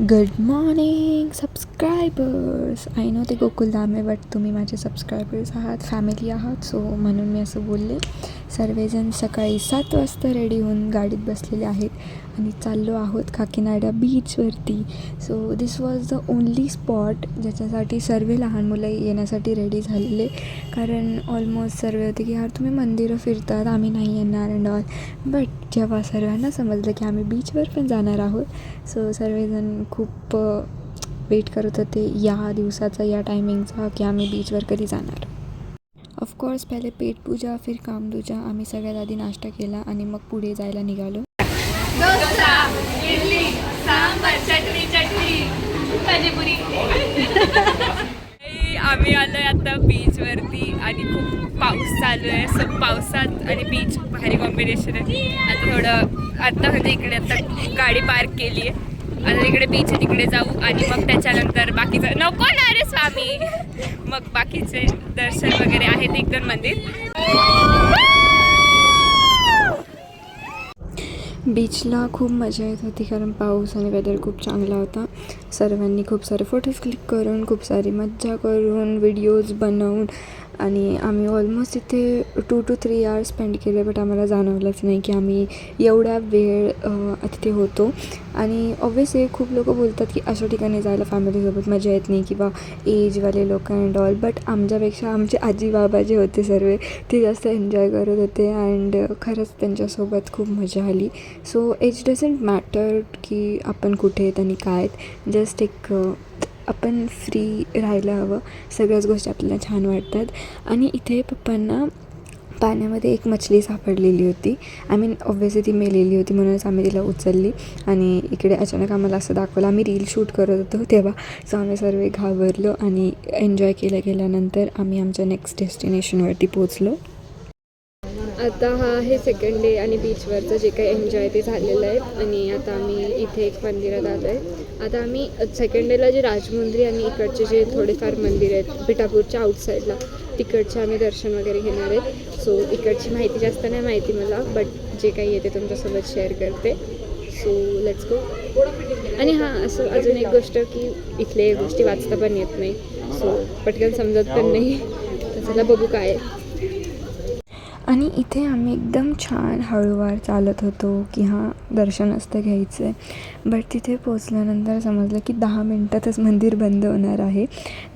Good morning subscribers I know ते गोकुल दामे but तुम्ही माझे सबस्क्रायबर्स आहात फॅमिली आहात सो म्हणून मी असं बोलले. सर्वजण सकाळी सात वाजता रेडी होऊन गाडीत बसलेले आहेत आणि चाललो आहोत काकीनाडा बीचवरती so this was the only spot ज्याच्यासाठी सर्व लहान मुलं येण्यासाठी रेडी झालेले. कारण ऑलमोस्ट सर्व होते की यार तुम्ही मंदिरं फिरतात आम्ही नाही येणार अँड ऑल बट जेव्हा सर्वांना समजलं की आम्ही बीचवर पण जाणार आहोत सो सर्वजण खूप वेट करत होते या दिवसाचा या टायमिंगचा की आम्ही बीचवर कधी जाणार. ऑफकोर्स पहिले पेटपूजा फिर कामदूजा आम्ही सगळ्यात आधी नाश्ता केला आणि मग पुढे जायला निघालो. आम्ही आलोय आता बीच वरती आणि खूप पाऊस चालू आहे. सो पावसात आणि बीच भारी कॉम्बिनेशन आहे. आता थोडं आता म्हणजे इकडे आता गाडी पार्क केली आहे आता तिकडे बीच आहे तिकडे जाऊ. आणि मग त्याच्यानंतर बाकीचं नको ना रे स्वामी. मग बाकीचे दर्शन वगैरे आहेत एक दोन मंदिर. बीचला खूप मजा येत होती कारण पाऊस आणि वेदर खूप चांगला होता. सर्वांनी खूप सारे फोटोज क्लिक करून खूप सारी मज्जा करून व्हिडिओज बनवून आणि आम्ही ऑलमोस्ट इथे two two three hours spend केले बट आम्हाला जाणवलंच नाही की आम्ही एवढ्या वेळ तिथे होतो. आणि ऑब्वियसली खूप लोक बोलतात की अशा ठिकाणी जायला फॅमिलीसोबत मजा येत नाही किंवा एजवाले लोक अँड ऑल बट आमच्यापेक्षा आमचे आजी बाबा जे होते सर्व ते जास्त एन्जॉय करत होते अँड खरंच त्यांच्यासोबत खूप मजा आली. सो एज डझंट मॅटर की आपण कुठे आहेत आणि काय आहेत जस्ट एक आपण फ्री राहायला हवं. सगळ्याच गोष्टी आपल्याला छान वाटतात. आणि इथे पप्पांना पाण्यामध्ये एक मछली सापडलेली होती. आय मीन ऑब्व्हियसली ती मेलेली होती म्हणूनच आम्ही तिला उचलली. आणि इकडे अचानक आम्हाला असं दाखवलं. आम्ही रील शूट करत होतो तेव्हा. सो आम्ही सर्व घाबरलो आणि एन्जॉय केल्या गेल्यानंतर आम्ही आमच्या नेक्स्ट डेस्टिनेशनवरती पोचलो आता हा आहे सेकंड डे आणि बीचवरचं जे काही एन्जॉय ते झालेलं आहे. आणि आता आम्ही इथे एक मंदिरात आलो आहे आता आम्ही सेकंड डेला जे राजमुंद्री आणि इकडचे जे थोडेफार मंदिर आहेत पिठापूरच्या आउटसाईडला तिकडचे आम्ही दर्शन वगैरे घेणार आहेत. सो इकडची माहिती जास्त नाही माहिती मला बट जे काही येते तुमच्यासोबत शेअर करते. सो लेट्स गो आणि हां असं अजून एक गोष्ट की इथले गोष्टी वाचता पण येत नाही. सो पटकन समजत पण नाही. तर चला बघू काय आहे. आणि इथे आम्ही एकदम छान हळूवार चालत होतो की हां दर्शन असतं घ्यायचं. आहे बट तिथे पोचल्यानंतर समजलं की दहा मिनटातच मंदिर बंद होणार आहे.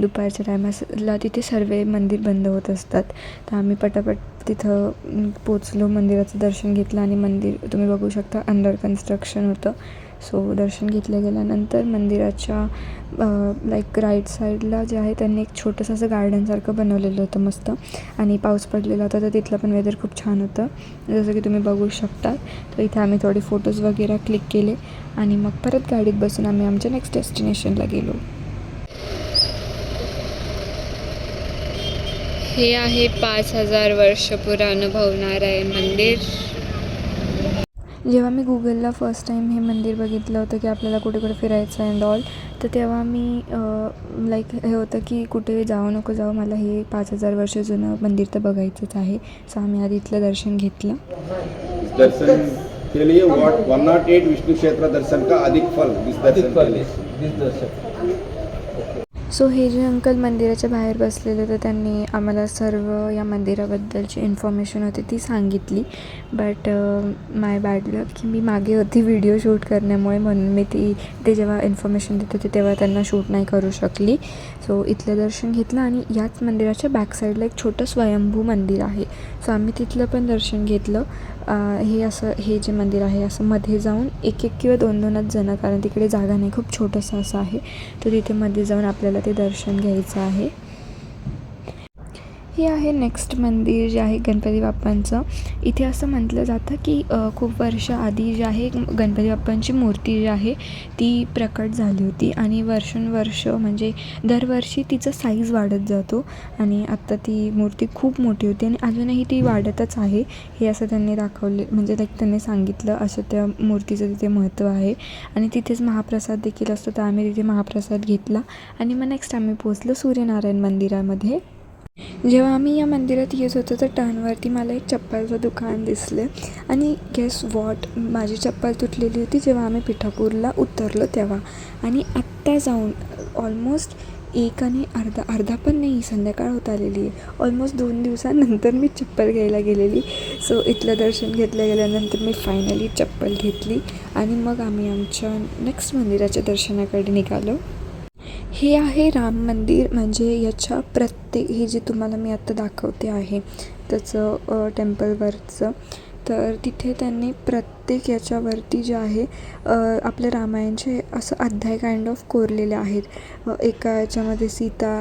दुपारच्या टायमाला तिथे सर्व मंदिर बंद होत असतात. तर आम्ही पटापट तिथं पोचलो मंदिराचं दर्शन घेतलं आणि मंदिर तुम्ही बघू शकता अंडर कन्स्ट्रक्शन होतं. सो दर्शन घेतलं गेल्यानंतर मंदिराच्या लाईक राईट साईडला जे आहे त्यांनी एक छोटंसं असं गार्डनसारखं बनवलेलं होतं मस्त. आणि पाऊस पडलेला होता तर तिथलं पण वेदर खूप छान होतं. जसं की तुम्ही बघू शकता तर इथे आम्ही थोडे फोटोज वगैरे क्लिक केले आणि मग परत गाडीत बसून आम्ही आमच्या नेक्स्ट डेस्टिनेशनला गेलो. हे आहे पाच हजार वर्ष पुराण भवणार आहे मंदिर. जेव्हा मी गुगलला फर्स्ट टाईम हे मंदिर बघितलं होतं की आपल्याला कुठे कुठे फिरायचं अँड ऑल तर तेव्हा मी लाईक हे होतं की कुठे जाऊ नको जाऊ मला हे पाच हजार वर्ष जुनं मंदिर तर बघायचंच आहे. सो आम्ही आधी इथलं दर्शन घेतलं. दर्शन के लिए वन नॉट एट विष्णु क्षेत्र दर्शन का? अधिक फल. दर्शन सो हे जे अंकल मंदिराच्या बाहेर बसलेले तर त्यांनी आम्हाला सर्व या मंदिराबद्दलची इन्फॉर्मेशन होती ती सांगितली. बट माय बॅड लक की मी मागे होती व्हिडिओ शूट करण्यामुळे म्हणून मी ती ते जेव्हा इन्फॉर्मेशन देत होते तेव्हा त्यांना शूट नाही करू शकली. सो इथलं दर्शन घेतलं आणि याच मंदिराच्या बॅक साईडला एक छोटं स्वयंभू मंदिर आहे. सो आम्ही तिथलं पण दर्शन घेतलं. हे असं हे जे मंदिर आहे असं मध्ये जाऊन एक एक किंवा दोन दोनच जणं कारण तिकडे जागा नाही खूप छोटंसं असं आहे. तर तिथे मध्ये जाऊन आपल्याला ते दर्शन घ्यायचं आहे. हे आहे नेक्स्ट मंदिर जे आहे गणपती बाप्पांचं. इथे असं म्हटलं जातं की खूप वर्ष आधी जे आहे गणपती बाप्पांची मूर्ती जी आहे ती प्रकट झाली होती. आणि वर्षानुवर्ष म्हणजे दरवर्षी तिचं साईज वाढत जातो. आणि आत्ता ती मूर्ती खूप मोठी होती आणि अजूनही ती वाढतच आहे. हे असं त्यांनी दाखवले म्हणजे लाईक त्यांनी सांगितलं असं त्या मूर्तीचं तिथे महत्त्व आहे. आणि तिथेच महाप्रसाद देखील असतो तर आम्ही तिथे महाप्रसाद घेतला. आणि मग नेक्स्ट आम्ही पोचलो सूर्यनारायण मंदिरामध्ये. जेव्हा आम्ही या मंदिरात येत होतो तर टर्नवरती मला एक चप्पलचं दुकान दिसलं. आणि गेस वॉट माझी चप्पल तुटलेली होती जेव्हा आम्ही पिठापूरला उतरलो तेव्हा. आणि आत्ता जाऊन ऑलमोस्ट एक आणि अर्धा अर्धा पण नाही संध्याकाळ होत आलेली आहे. ऑलमोस्ट दोन दिवसानंतर मी चप्पल घ्यायला गेलेली. सो इथलं दर्शन घेतल्या गेल्यानंतर मी फायनली चप्पल घेतली. आणि मग आम्ही आमच्या नेक्स्ट मंदिराच्या दर्शनाकडे निघालो. हे आहे राम मंदिर. म्हणजे याच्या प्रत्येक हे जे तुम्हाला मी आत्ता दाखवते आहे त्याचं टेम्पलवरचं. तर तिथे त्यांनी प्रत्येक याच्यावरती जे आहे अ, आपल्या रामायणचे असं अध्याय काइंड ऑफ कोरलेले आहेत. एका याच्यामध्ये सीता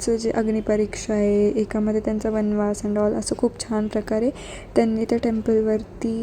चं जे अग्निपरीक्षा आहे एकामध्ये त्यांचा वनवास अँड ऑल असं खूप छान प्रकारे त्यांनी त्या टेम्पलवरती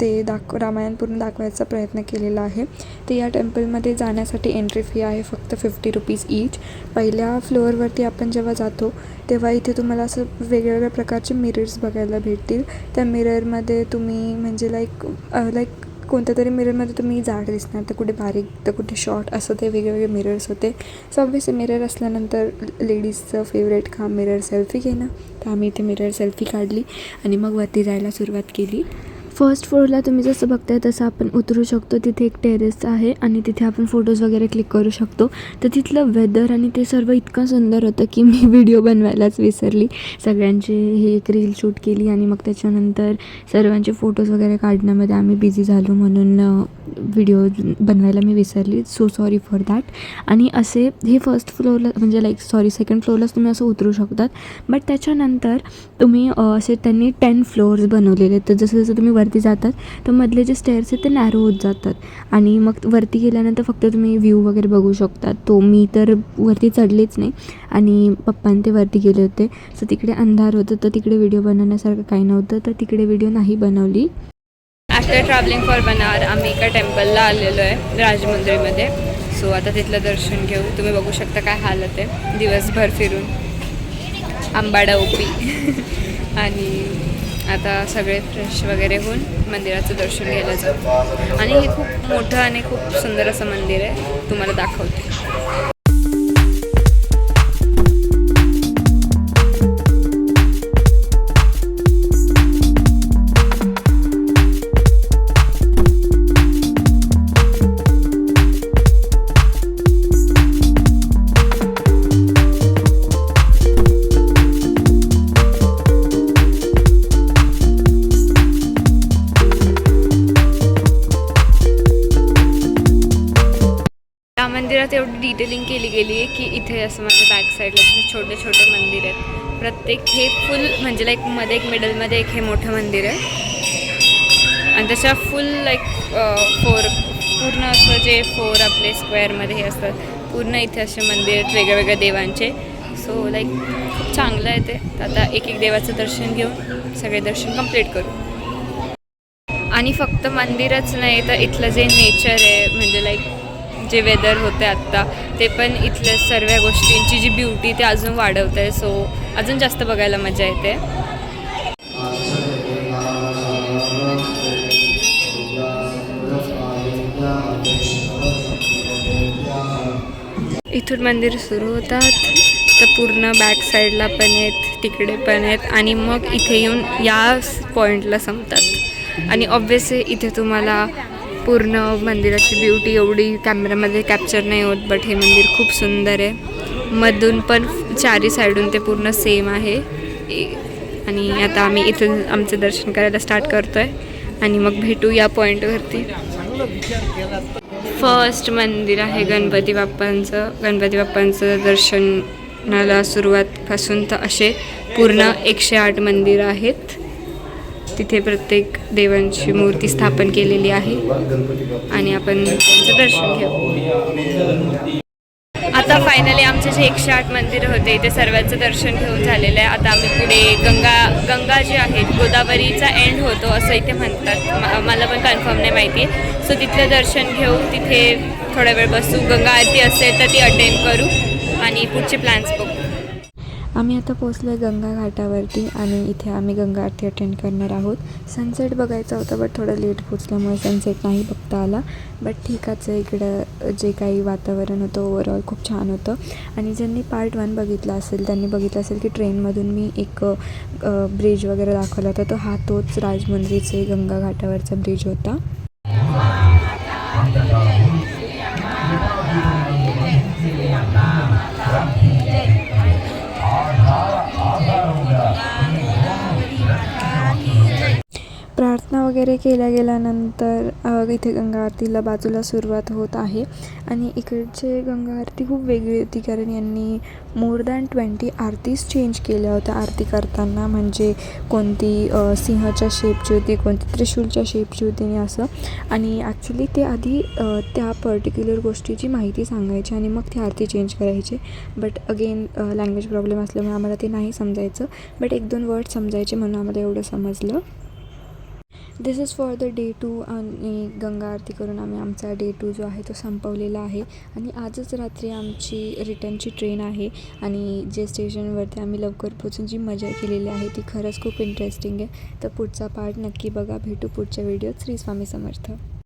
ते दाख रामायण पूर्ण दाखवायचा प्रयत्न केलेला आहे. ते या टेम्पलमध्ये जाण्यासाठी एंट्री फी आहे फक्त फिफ्टी रुपीज ईच पहिल्या फ्लोअरवरती आपण जेव्हा जातो तेव्हा इथे तुम्हाला असं वेगवेगळ्या प्रकारचे मिरर्स बघायला भेटतील. त्या मिररमध्ये तुम्ही म्हणजे लाईक लाईक कोणत्या तरी मिररमध्ये तुम्ही जाड दिसणार तर कुठे बारीक तर कुठे शॉर्ट असं ते वेगवेगळे मिरर्स होते. सो ऑब्वियसली मिरर असल्यानंतर लेडीजचं फेवरेट काम मिरर सेल्फी घेणं. तर आम्ही इथे मिरर सेल्फी काढली आणि मग वरती जायला सुरुवात केली. फर्स्ट फ्लोअरला तुम्ही जसं बघताय तसं आपण उतरू शकतो. तिथे एक टेरेस आहे आणि तिथे आपण फोटोज वगैरे क्लिक करू शकतो. तर तिथलं वेदर आणि ते सर्व इतकं सुंदर होतं की मी व्हिडिओ बनवायलाच विसरली. सगळ्यांचे हे एक रील शूट केली आणि मग त्याच्यानंतर सर्वांचे फोटोज वगैरे काढण्यामध्ये आम्ही बिझी झालो म्हणून व्हिडिओ बनवायला मी विसरली. सो सॉरी फॉर दॅट आणि असे हे फर्स्ट फ्लोअरला म्हणजे लाईक सॉरी सेकंड फ्लोअरलाच तुम्ही असं उतरू शकतात. बट त्याच्यानंतर तुम्ही असे त्यांनी टेन फ्लोअर्स बनवलेले आहेत. तर जसं जसं तुम्ही वरती जातात तर मधले जे स्टेअर्स आहेत ते नॅरो होत जातात. आणि मग वरती गेल्यानंतर फक्त तुम्ही व्ह्यू वगैरे बघू शकतात. तो मी तर वरती चढलेच नाही. आणि पप्पांनी ते वरती गेले होते. सो तिकडे अंधार होतं तर तिकडे व्हिडिओ बनवण्यासारखं काही नव्हतं. तर तिकडे व्हिडिओ नाही बनवली. आफ्टर ट्रॅव्हलिंग फॉर बनार आम्ही एका टेम्पलला आलेलो आहे राजमुंद्रीमध्ये. सो आता तिथलं दर्शन घेऊ. तुम्ही बघू शकता काय हालत आहे. दिवसभर फिरून. आंबाडा ओपी आणि आता सगळे फ्रेश वगैरे होऊन मंदिराचं दर्शन घ्यायला जाऊ. आणि हे खूप मोठं आणि खूप सुंदर असं मंदिर आहे. तुम्हाला दाखवते. या मंदिरात एवढी डिटेलिंग केली गेली आहे की इथे असं माझ्या बॅक साईडला छोटे छोटे मंदिर आहेत. प्रत्येक हे फुल म्हणजे लाईकमध्ये एक मिडलमध्ये एक हे मोठं मंदिर आहे. आणि त्याच्या फुल लाईक फोर पूर्ण असं जे फोर आपले स्क्वेअरमध्ये हे असतात पूर्ण इथे असे मंदिर आहेत वेगळ्या वेगळ्या देवांचे. सो लाईक खूप चांगलं आहे ते. तर आता एक एक देवाचं दर्शन घेऊन सगळे दर्शन कंप्लीट करू. आणि फक्त मंदिरच नाही तर इथलं जे नेचर आहे म्हणजे लाईक जे वेदर होते आत्ता ते पण इथल्या सर्व गोष्टींची जी ब्युटी ते अजून वाढवत आहे सो अजून जास्त बघायला मजा येते. इथून मंदिर सुरू होतात. तर पूर्ण बॅक साईडला पण आहेत तिकडे पण आहेत आणि मग इथे येऊन या पॉईंटला संपतात. आणि ऑब्विसली इथे तुम्हाला पूर्ण मंदिराची ब्युटी एवढी कॅमेऱ्यामध्ये कॅप्चर नाही होत बट हे मंदिर खूप सुंदर आहे. मधून पण चारी साईडून ते पूर्ण सेम आहे. आणि आता आम्ही इथून आमचं दर्शन करायला स्टार्ट करतो आहे आणि मग भेटू या पॉईंटवरती फर्स्ट मंदिर आहे गणपती बाप्पांचं. गणपती बाप्पांचं दर्शनाला सुरुवातपासून तर असे पूर्ण एकशे आठ मंदिरं आहेत. तिथे प्रत्येक देवांची मूर्ती स्थापन केलेली आहे. आणि आपण त्यांचं दर्शन घेऊ. आता फायनली आमचे जे एकशे आठ मंदिरं होते. ते सर्वांचं दर्शन घेऊन झालेलं आहे. आता आम्ही पुढे गंगा गंगा जी आहे गोदावरीचा एंड होतो असं इथे म्हणतात. म- मला पण कन्फर्म नाही माहिती. सो तिथलं दर्शन घेऊ. तिथे थोडा वेळ बसू. गंगा आरती असेल तर ती अटेंड करू. आणि पुढचे प्लॅन्स बघू. आम्ही आता पोचलो आहे गंगा घाटावरती आणि इथे आम्ही गंगा आरती अटेंड करणार आहोत. सनसेट बघायचा होता बट थोडं लेट पोचल्यामुळे सनसेट नाही बघता आला. बट ठीकच आहे इकडं जे काही वातावरण होतं ओवरऑल खूप छान होतं. आणि ज्यांनी पार्ट वन बघितला असेल त्यांनी बघितलं असेल की ट्रेनमधून मी एक ब्रिज वगैरे दाखवला होता. तो हा तोच राजमुंद्रीचे गंगा घाटावरचा ब्रिज होता. वगैरे केल्या गेल्यानंतर इथे गंगा आरतीला बाजूला सुरुवात होत आहे. आणि इकडचे गंगा आरती खूप वेगळी होती कारण यांनी मोर दॅन ट्वेंटी आरतीज चेंज केल्या होत्या. आरती करताना म्हणजे कोणती सिंहाच्या शेपची होती कोणती त्रिशूलच्या शेपची होती आणि असं. आणि ॲक्च्युली ते आधी त्या पर्टिक्युलर गोष्टीची माहिती सांगायची आणि मग ती आरती चेंज करायची. बट अगेन लँग्वेज प्रॉब्लेम असल्यामुळे आम्हाला ते नाही समजायचं. बट एक दोन वर्ड समजायचे म्हणून आम्हाला एवढं समजलं. This is for the day two आणि गंगा आरती करून आम्ही आमचा डे टू जो आहे तो संपवलेला आहे. आणि आजच रात्री आमची रिटर्नची ट्रेन आहे आणि जे स्टेशनवरती आम्ही लवकर पोचून जी मजा केलेली आहे ती खरंच खूप इंटरेस्टिंग आहे. तर पुढचा पार्ट नक्की बघा. भेटू पुढच्या व्हिडिओत श्री स्वामी समर्थ.